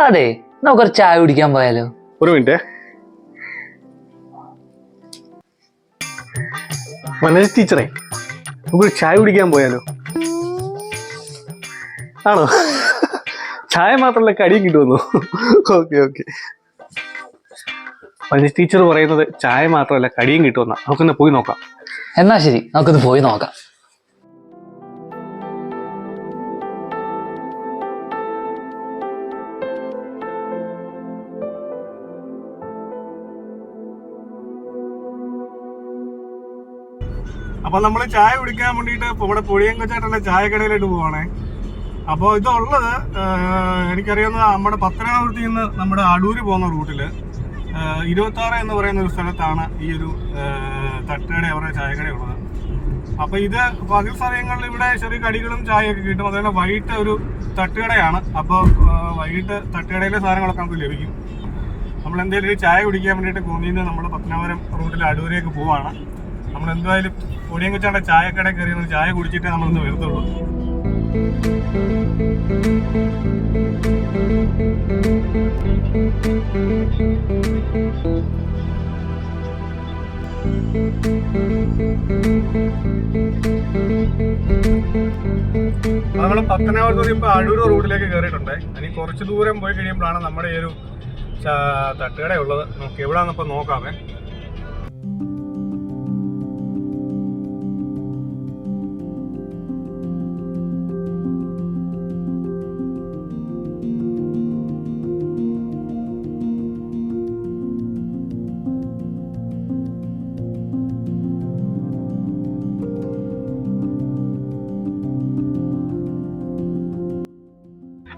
അതെ നമുക്കൊരു ചായ കുടിക്കാൻ പോയാലോ? ഒരു മിനിറ്റ്. മനോജ് ടീച്ചറെ നമുക്കൊരു ചായ കുടിക്കാൻ പോയാലോ? ആണോ? ചായ മാത്രമല്ല കടിയും കിട്ടുമെന്നു? Okay okay. മനോജ് ടീച്ചർ പറയുന്നത് ചായ മാത്രമല്ല കടിയും കിട്ടുമെന്നാ. നമുക്കൊന്ന് പോയി നോക്കാം. എന്നാ ശരി നമുക്കൊന്ന് പോയി നോക്കാം. അപ്പൊ നമ്മൾ ചായ കുടിക്കാൻ വേണ്ടിയിട്ട് ഇവിടെ പൊടിയങ്കച്ചേട്ടന്റെ ചായക്കടയിലോട്ട് പോവാണേ. അപ്പോൾ ഇതുള്ളത് എനിക്കറിയാവുന്ന നമ്മുടെ പത്തനാപുരത്തിൽ നിന്ന് നമ്മുടെ അടൂര് പോകുന്ന റൂട്ടിൽ ഇരുപത്തി ആറ് എന്ന് പറയുന്ന ഒരു സ്ഥലത്താണ് ഈ ഒരു തട്ടുകട അവരുടെ ചായക്കട ഉള്ളത്. അപ്പൊ ഇത് പകൽ സമയങ്ങളിൽ ഇവിടെ ചെറിയ കടികളും ചായയൊക്കെ കിട്ടും. അതുപോലെ വൈകിട്ട് ഒരു തട്ടുകടയാണ്. അപ്പോൾ വൈകിട്ട് തട്ടുകടയിലെ സാധനങ്ങളൊക്കെ നമുക്ക് ലഭിക്കും. നമ്മൾ എന്തെങ്കിലും ഒരു ചായ കുടിക്കാൻ വേണ്ടിയിട്ട് കോന്നിന്ന് നമ്മൾ പത്തനാപുരം റൂട്ടിൽ അടൂരേക്ക് പോവാണ്. നമ്മൾ എന്തായാലും ഒടിയങ്കുച്ചാണ്ട ചായക്കട കയറി ഒന്ന് ചായ കുടിച്ചിട്ടേ നമ്മളൊന്ന് വരുത്തുള്ളൂ. നമ്മൾ പത്തനാപുരത്ത് ഇപ്പൊ അടൂർ റോഡിലേക്ക് കയറിയിട്ടുണ്ട്. ഇനി കുറച്ച് ദൂരം പോയി കഴിയുമ്പോഴാണ് നമ്മുടെ ഈ ഒരു ചാ- തട്ടുകട ഉള്ളത് നമുക്ക് എവിടാന്നിപ്പോ നോക്കാമേ.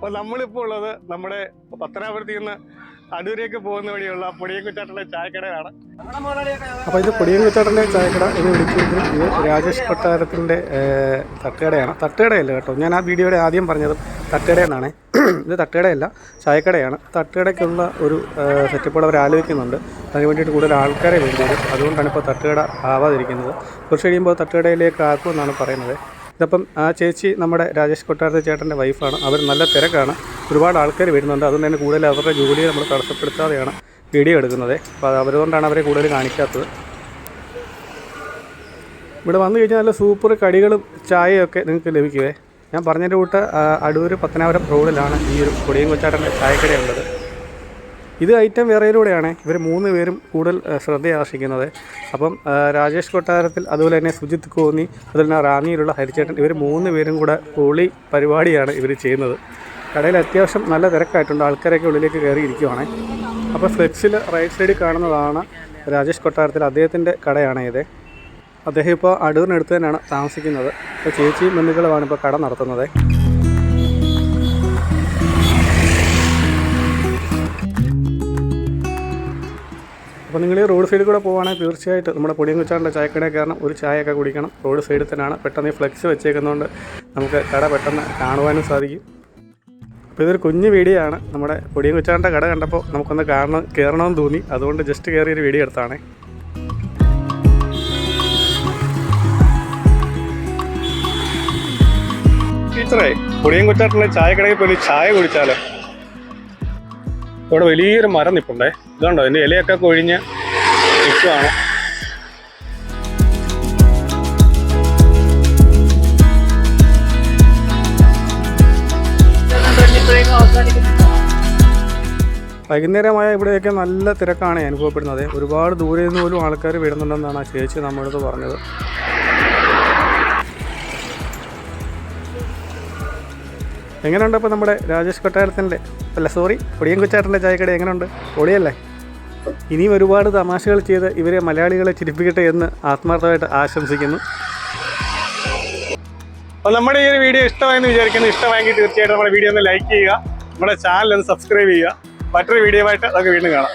അപ്പൊ നമ്മളിപ്പോ ഉള്ളത് നമ്മുടെ പത്തനാപുരത്തിൽ നിന്ന് അടൂരേക്ക് പോകുന്ന വഴിയുള്ള പൊടിയൻകുച്ചാട്ടന്റെ ചായക്കടയാണ് അപ്പൊ ഇത് പൊടിയൻകുച്ചാട്ടന്റെ ചായക്കട എന്ന് വിളിക്കുന്നത് ഇത് രാജേഷ് കൊട്ടാരത്തിന്റെ തട്ടുകടയാണ്. തട്ടുകടയല്ല കേട്ടോ. ഞാൻ ആ വീഡിയോയുടെ ആദ്യം പറഞ്ഞത് തട്ടുകട എന്നാണ് ഇത് തട്ടുകടയല്ല ചായക്കടയാണ്. തട്ടുകടയ്ക്കുള്ള ഒരു ഏഹ്, സെറ്റപ്പുകൾ അവർ ആലോചിക്കുന്നുണ്ട്. അതിന് വേണ്ടിയിട്ട് കൂടുതൽ ആൾക്കാരെ വേണ്ടി വരും. അതുകൊണ്ടാണ് ഇപ്പോൾ തട്ടുകട ആവാതിരിക്കുന്നത്. കുറച്ച് കഴിയുമ്പോൾ തട്ടുകടയിലേക്ക് ആക്കുമെന്നാണ് പറയുന്നത്. ഇതപ്പം ആ ചേച്ചി നമ്മുടെ രാജേഷ് കൊട്ടാരത്തെ ചേട്ടന്റെ വൈഫാണ്. അവർ നല്ല തിരക്കാണ്. ഒരുപാട് ആൾക്കാർ വരുന്നുണ്ട്. അതുകൊണ്ട് തന്നെ കൂടുതൽ അവരുടെ ജോലിയെ നമ്മൾ തടസ്സപ്പെടുത്താതെയാണ് വീഡിയോ എടുക്കുന്നത്. അപ്പോൾ അവരുകൊണ്ടാണ് അവരെ കൂടുതൽ കാണിക്കാത്തത്. ഇവിടെ വന്നു കഴിഞ്ഞാൽ നല്ല സൂപ്പർ കടികളും ചായയൊക്കെ നിങ്ങൾക്ക് ലഭിക്കുവേ. ഞാൻ പറഞ്ഞതിന്റെ കൂട്ട് അടൂർ പത്തനാപുരം റോഡിലാണ് ഈ ഒരു കൊടിയും കൊച്ചാട്ടന്റെ ചായക്കടയുള്ളത് ഇത് ഐറ്റം വേറെയിലൂടെയാണ്. ഇവർ മൂന്ന് പേരും കൂടുതൽ ശ്രദ്ധയാകർഷിക്കുന്നത് അപ്പം രാജേഷ് കൊട്ടാരത്തിൽ അതുപോലെ തന്നെ സുജിത് കോന്നി അതുപോലെ തന്നെ റാന്നിയിലുള്ള ഹരിച്ചേട്ടൻ ഇവർ മൂന്ന് പേരും കൂടെ പൊളി പരിപാടിയാണ് ഇവർ ചെയ്യുന്നത്. കടയിൽ അത്യാവശ്യം നല്ല തിരക്കായിട്ടുണ്ട്. ആൾക്കാരൊക്കെ ഉള്ളിലേക്ക് കയറി ഇരിക്കുവാണ്. അപ്പോൾ ഫ്ലെക്സിൽ റൈറ്റ് സൈഡിൽ കാണുന്നതാണ് രാജേഷ് കൊട്ടാരത്തിൽ അദ്ദേഹത്തിന്റെ കടയാണ് ഇത്. അദ്ദേഹം ഇപ്പോൾ അടൂരിനടുത്ത് തന്നെയാണ് താമസിക്കുന്നത്. അപ്പോൾ ചേച്ചിയും ബന്ധുക്കളുമാണ് ഇപ്പോൾ കട നടത്തുന്നത്. അപ്പോൾ നിങ്ങൾ ഈ റോഡ് സൈഡിൽ കൂടെ പോകുവാണെങ്കിൽ തീർച്ചയായിട്ടും നമ്മുടെ പൊടിയങ്കുച്ചാറിന്റെ ചായക്കടയിൽ കാരണം ഒരു ചായയൊക്കെ കുടിക്കണം. റോഡ് സൈഡിൽ തന്നെയാണ്. പെട്ടെന്ന് ഈ ഫ്ലെക്സ് വെച്ചേക്കുന്നതുകൊണ്ട് നമുക്ക് കട പെട്ടെന്ന് കാണുവാനും സാധിക്കും. അപ്പോൾ ഇതൊരു കുഞ്ഞു വീഡിയോ ആണ്. നമ്മുടെ പൊടിയങ്കുച്ചാറിന്റെ കട കണ്ടപ്പോൾ നമുക്കൊന്ന് കാണണം കയറണമെന്ന് തോന്നി. അതുകൊണ്ട് ജസ്റ്റ് കയറി ഒരു വീഡിയോ എടുത്താണ്. ടീച്ചറേ പൊടിയങ്കുച്ചാട്ടിലെ ചായക്കടയിൽ പോയി ചായ കുടിച്ചാലോ? ഇവിടെ വലിയൊരു മരം നിൽപ്പുണ്ടേ ഇതുണ്ടോ? ഇതിന്റെ ഇലയൊക്കെ കൊഴിഞ്ഞ് നിൽക്കുവാണ് വൈകുന്നേരമായ ഇവിടെയൊക്കെ നല്ല തിരക്കാണ് അനുഭവപ്പെടുന്നത്. ഒരുപാട് ദൂരെ നിന്ന് പോലും ആൾക്കാർ വരുന്നുണ്ടെന്നാണ് ആ ചേച്ചി നമ്മളടുത്ത് പറഞ്ഞത്. എങ്ങനെയുണ്ട് അപ്പോൾ നമ്മുടെ രാജേഷ് കൊട്ടാരത്തിന്റെ അല്ല സോറി പൊടിയൻകുച്ചാട്ടന്റെ ചായക്കട എങ്ങനെയുണ്ട്? പൊളിയല്ലേ ഇനിയും ഒരുപാട് തമാശകൾ ചെയ്ത് ഇവരെ മലയാളികളെ ചിരിപ്പിക്കട്ടെ എന്ന് ആത്മാർത്ഥമായിട്ട് ആശംസിക്കുന്നു. അപ്പോൾ നമ്മുടെ ഈ ഒരു വീഡിയോ ഇഷ്ടമായെന്ന് വിചാരിക്കുന്നു. ഇഷ്ടമായെങ്കിൽ തീർച്ചയായിട്ടും നമ്മുടെ വീഡിയോ ഒന്ന് ലൈക്ക് ചെയ്യുക നമ്മുടെ ചാനൽ ഒന്ന് സബ്സ്ക്രൈബ് ചെയ്യുക. മറ്റൊരു വീഡിയോ ആയിട്ട് നമുക്ക് വീണ്ടും കാണാം.